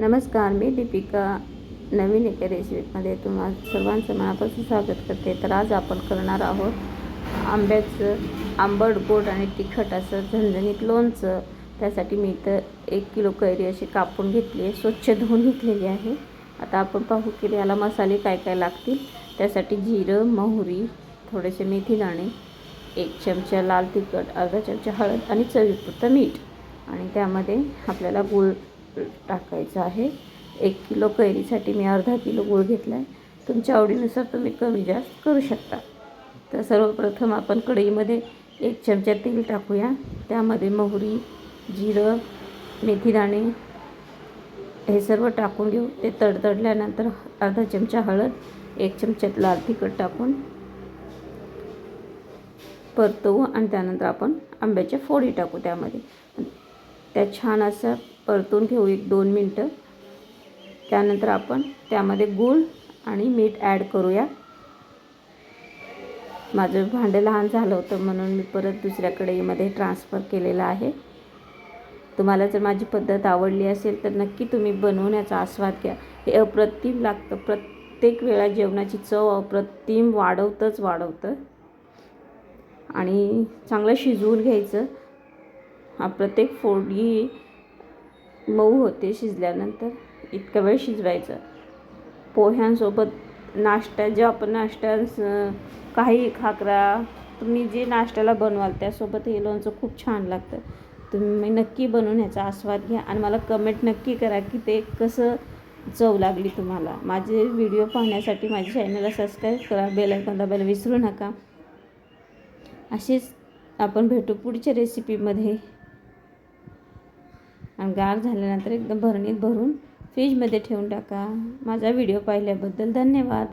नमस्कार मी दीपिका. नवीन एका रेसिपीमध्ये तुम्हा सर्वांचं मनापासून स्वागत करते. तर आज आपण करणार आहोत आंब्याचं आंबट गोड आणि तिखट असं झणझणीत लोणचं. त्यासाठी मी इथं एक किलो कैरी अशी कापून घेतली आहे स्वच्छ धुवून घेतलेली आहे. आता आपण पाहू की याला मसाले काय काय लागतील. त्यासाठी जिरं मोहरी थोडेसे मेथी दाणे एक चमचा लाल तिखट अर्धा चमचा हळद आणि चवीपुरतं मीठ. आणि त्यामध्ये आपल्याला गुळ टाकायचं आहे. एक किलो कैरीसाठी मी अर्धा किलो गूळ घेतला आहे तुमच्या आवडीनुसार तुम्ही कमी जास्त करू शकता. तर सर्वप्रथम आपण कढईमध्ये एक चमचा तेल टाकूया. त्यामध्ये मोहरी जिरं मेथीदाणे हे सर्व टाकून घेऊ. ते तडतडल्यानंतर अर्धा चमचा हळद एक चमचा लाल तिखट टाकून परतवू आणि त्यानंतर आपण आंब्याच्या फोडी टाकू त्यामध्ये. त्या छान असं परतून घेऊ एक दोन मिनटं. त्यानंतर आपण त्यामध्ये गूळ आणि मीठ ॲड करूया. माझं भांडं लहान झालं होतं म्हणून मी परत दुसऱ्या कढईमध्ये ट्रान्सफर केलेलं आहे. तुम्हाला जर माझी पद्धत आवडली असेल तर नक्की तुम्ही बनवण्याचा आस्वाद घ्या. हे अप्रतिम लागतं. प्रत्येक वेळा जेवणाची चव अप्रतिम वाढवतंच वाढवतं. आणि चांगलं शिजवून घ्यायचं. हा प्रत्येक फोडी मऊ होते शिजल्यानंतर इतका वेळ शिजवायचं. पोह्यांसोबत नाश्ता जे आपण नाश्ता काही खाकरा तुम्ही जे नाश्त्याला बनवाल त्यासोबत हे लोणचं खूप छान लागतं. तुम्ही नक्की बनवून ह्याचा आस्वाद घ्या आणि मला कमेंट नक्की करा की ते कसं चव लागली तुम्हाला. माझे व्हिडिओ पाहण्यासाठी माझ्या चॅनलला सबस्क्राईब करा बेल आयकॉन दाबायला विसरू नका. असेच आपण भेटू पुढच्या रेसिपीमध्ये आणि गार झाल्यानंतर एकदम भरणीत भरून फ्रीजमध्ये ठेवून टाका. माझा व्हिडिओ पाहिल्याबद्दल धन्यवाद.